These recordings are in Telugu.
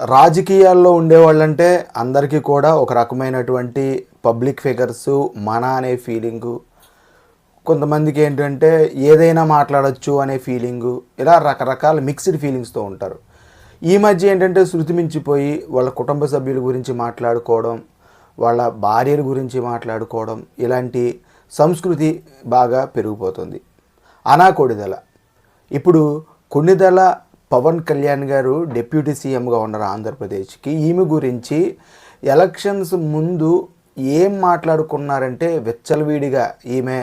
రాజకీయాల్లో ఉండేవాళ్ళంటే అందరికీ కూడా ఒక రకమైనటువంటి పబ్లిక్ ఫిగర్స్ మన అనే ఫీలింగు కొంతమందికి ఏంటంటే ఏదైనా మాట్లాడచ్చు అనే ఫీలింగు ఇలా రకరకాల మిక్స్డ్ ఫీలింగ్స్తో ఉంటారు. ఈ మధ్య ఏంటంటే శృతి మించిపోయి వాళ్ళ కుటుంబ సభ్యుల గురించి మాట్లాడుకోవడం వాళ్ళ భార్యల గురించి మాట్లాడుకోవడం ఇలాంటి సంస్కృతి బాగా పెరిగిపోతుంది. అనాకొడిదల. ఇప్పుడు కొన్నిదల పవన్ కళ్యాణ్ గారు డిప్యూటీ సీఎంగా ఉన్నారు ఆంధ్రప్రదేశ్కి. ఈమె గురించి ఎలక్షన్స్ ముందు ఏం మాట్లాడుకున్నారంటే వెచ్చలవీడిగా ఈమె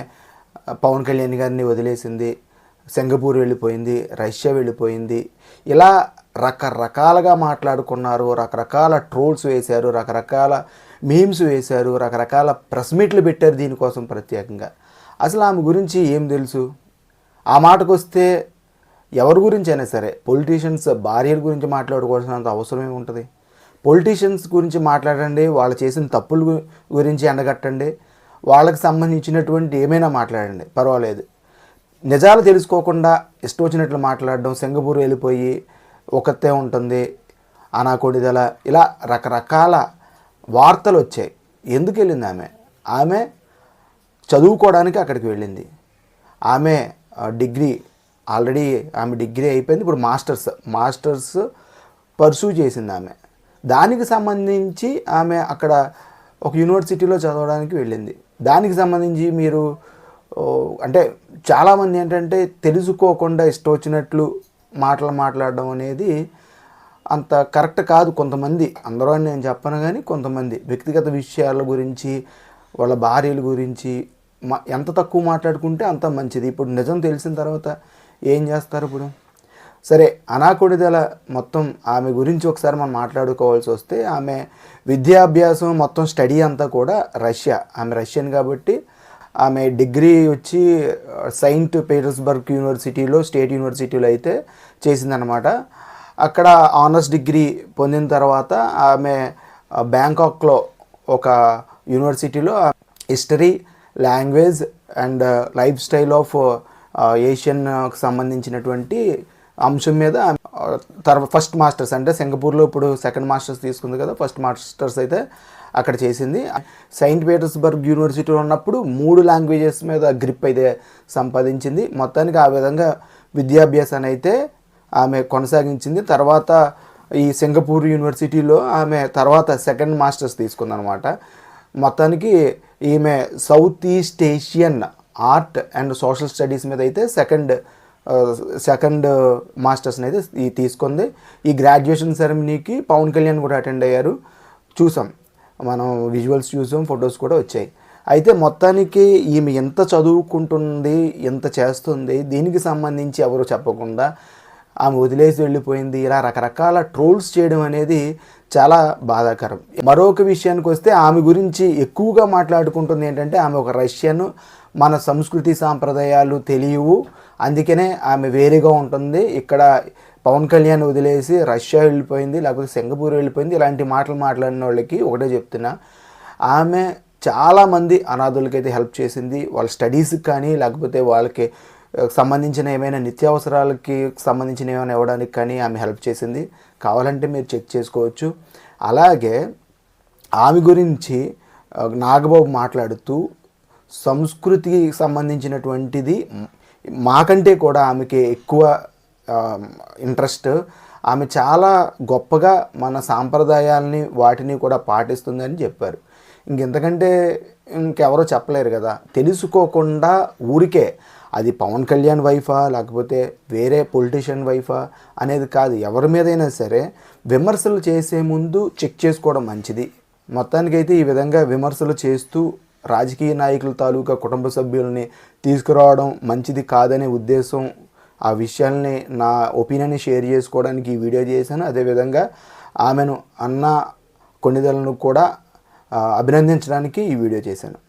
పవన్ కళ్యాణ్ గారిని వదిలేసింది సింగపూర్ వెళ్ళిపోయింది రష్యా వెళ్ళిపోయింది. ఇలా రకరకాలుగా మాట్లాడుకున్నారు రకరకాల ట్రోల్స్ వేశారు రకరకాల మీమ్స్ వేశారు రకరకాల ప్రెస్ మీట్లు పెట్టారు దీనికోసం ప్రత్యేకంగా. అసలు ఆమె గురించి ఏం తెలుసు? ఆ మాటకు వస్తే ఎవరి గురించి అయినా సరే పొలిటీషియన్స్ భార్యల గురించి మాట్లాడుకోవాల్సినంత అవసరం ఏముంటుంది పొలిటీషియన్స్ గురించి మాట్లాడండి వాళ్ళు చేసిన తప్పుల గురించి ఎండగట్టండి వాళ్ళకి సంబంధించినటువంటి ఏమైనా మాట్లాడండి పర్వాలేదు. నిజాలు తెలుసుకోకుండా ఇష్టం వచ్చినట్లు మాట్లాడడం సింగపూర్ వెళ్ళిపోయి ఒకతే ఉంటుంది అనాకొడిదల ఇలా రకరకాల వార్తలు వచ్చాయి. ఎందుకు వెళ్ళింది ఆమె? ఆమె చదువుకోవడానికి అక్కడికి వెళ్ళింది. ఆమె డిగ్రీ ఆల్రెడీ ఆమె డిగ్రీ అయిపోయింది. ఇప్పుడు మాస్టర్స్ మాస్టర్స్ పర్సూ చేసింది ఆమె. దానికి సంబంధించి ఆమె అక్కడ ఒక యూనివర్సిటీలో చదవడానికి వెళ్ళింది. దానికి సంబంధించి మీరు అంటే చాలామంది ఏంటంటే తెలుసుకోకుండా ఇష్టం వచ్చినట్లు మాటలు మాట్లాడడం అనేది అంత కరెక్ట్ కాదు. కొంతమంది అందరూ అని నేను చెప్పను కానీ కొంతమంది వ్యక్తిగత విషయాల గురించి వాళ్ళ భార్యల గురించి మా ఎంత తక్కువ మాట్లాడుకుంటే అంత మంచిది. ఇప్పుడు నిజం తెలిసిన తర్వాత ఏం చేస్తారు ఇప్పుడు? సరే అనాకుడిదల మొత్తం ఆమె గురించి ఒకసారి మనం మాట్లాడుకోవాల్సి వస్తే ఆమె విద్యాభ్యాసం మొత్తం స్టడీ అంతా కూడా రష్యా. ఆమె రష్యన్ కాబట్టి ఆమె డిగ్రీ వచ్చి సెయింట్ పీటర్స్బర్గ్ యూనివర్సిటీలో స్టేట్ యూనివర్సిటీలో అయితే చేసిందనమాట అక్కడ ఆనర్స్ డిగ్రీ పొందిన తర్వాత ఆమె బ్యాంకాక్లో ఒక యూనివర్సిటీలో history language and lifestyle of Asian సంబంధించినటువంటి అంశం మీద తర్వాత ఫస్ట్ మాస్టర్స్ అంటే సింగపూర్లో ఇప్పుడు సెకండ్ మాస్టర్స్ తీసుకుంది కదా ఫస్ట్ మాస్టర్స్ అయితే అక్కడ చేసింది. సెయింట్ పీటర్స్బర్గ్ యూనివర్సిటీలో ఉన్నప్పుడు మూడు లాంగ్వేజెస్ మీద గ్రిప్ అయితే సంపాదించింది. మొత్తానికి ఆ విధంగా విద్యాభ్యాసాన్ని అయితే ఆమె కొనసాగించింది. తర్వాత ఈ సింగపూర్ యూనివర్సిటీలో ఆమె తర్వాత సెకండ్ మాస్టర్స్ తీసుకుందనమాట మొత్తానికి ఈమె south east Asian art and social studies మీద అయితే సెకండ్ సెకండ్ మాస్టర్స్ని అయితే ఈ తీసుకుంది. ఈ గ్రాడ్యుయేషన్ సెరమనీకి పవన్ కళ్యాణ్ కూడా అటెండ్ అయ్యారు. చూసాం. మనం విజువల్స్ చూసాం ఫొటోస్ కూడా వచ్చాయి. అయితే మొత్తానికి ఈమె ఎంత చదువుకుంటుంది ఎంత చేస్తుంది దీనికి సంబంధించి ఎవరు చెప్పకుండా ఆమె వదిలేసి వెళ్ళిపోయింది. ఇలా రకరకాల ట్రోల్స్ చేయడం అనేది చాలా బాధాకరం. మరొక విషయానికి వస్తే ఆమె గురించి ఎక్కువగా మాట్లాడుకుంటుంది ఏంటంటే ఆమె ఒక రష్యన్ మన సంస్కృతి సాంప్రదాయాలు తెలియవు. అందుకనే ఆమె వేరేగా ఉంటుంది. ఇక్కడ పవన్ కళ్యాణ్ వదిలేసి రష్యా వెళ్ళిపోయింది లేకపోతే సింగపూర్ వెళ్ళిపోయింది. ఇలాంటి మాటలు మాట్లాడిన వాళ్ళకి ఒకటే చెప్తున్నా. ఆమె చాలామంది అనాథులకైతే హెల్ప్ చేసింది. వాళ్ళ స్టడీస్కి కానీ లేకపోతే వాళ్ళకి సంబంధించిన ఏమైనా నిత్యావసరాలకి సంబంధించిన ఏమైనా ఇవ్వడానికి కానీ ఆమె హెల్ప్ చేసింది. కావాలంటే మీరు చెక్ చేసుకోవచ్చు. అలాగే ఆమె గురించి నాగబాబు మాట్లాడుతూ సంస్కృతికి సంబంధించినటువంటిది మాకంటే కూడా ఆమెకి ఎక్కువ ఇంట్రెస్ట్. ఆమె చాలా గొప్పగా మన సాంప్రదాయాల్ని వాటిని కూడా పాటిస్తుందని చెప్పారు. ఇంకెంతకంటే ఇంకెవరో చెప్పలేరు కదా. తెలుసుకోకుండా ఊరికే అది పవన్ కళ్యాణ్ వైఫా లేకపోతే వేరే పొలిటీషియన్ వైఫా అనేది కాదు. ఎవరి మీదైనా సరే విమర్శలు చేసే ముందు చెక్ చేసుకోవడం మంచిది. మొత్తానికైతే ఈ విధంగా విమర్శలు చేస్తూ రాజకీయ నాయకుల తాలూకా కుటుంబ సభ్యుల్ని తీసుకురావడం మంచిది కాదనే ఉద్దేశం ఆ విషయాల్ని నా ఒపీనియన్ని షేర్ చేసుకోవడానికి ఈ వీడియో చేశాను. అదేవిధంగా ఆమెను అన్న కొన్నిదలను కూడా అభినందించడానికి ఈ వీడియో చేశాను.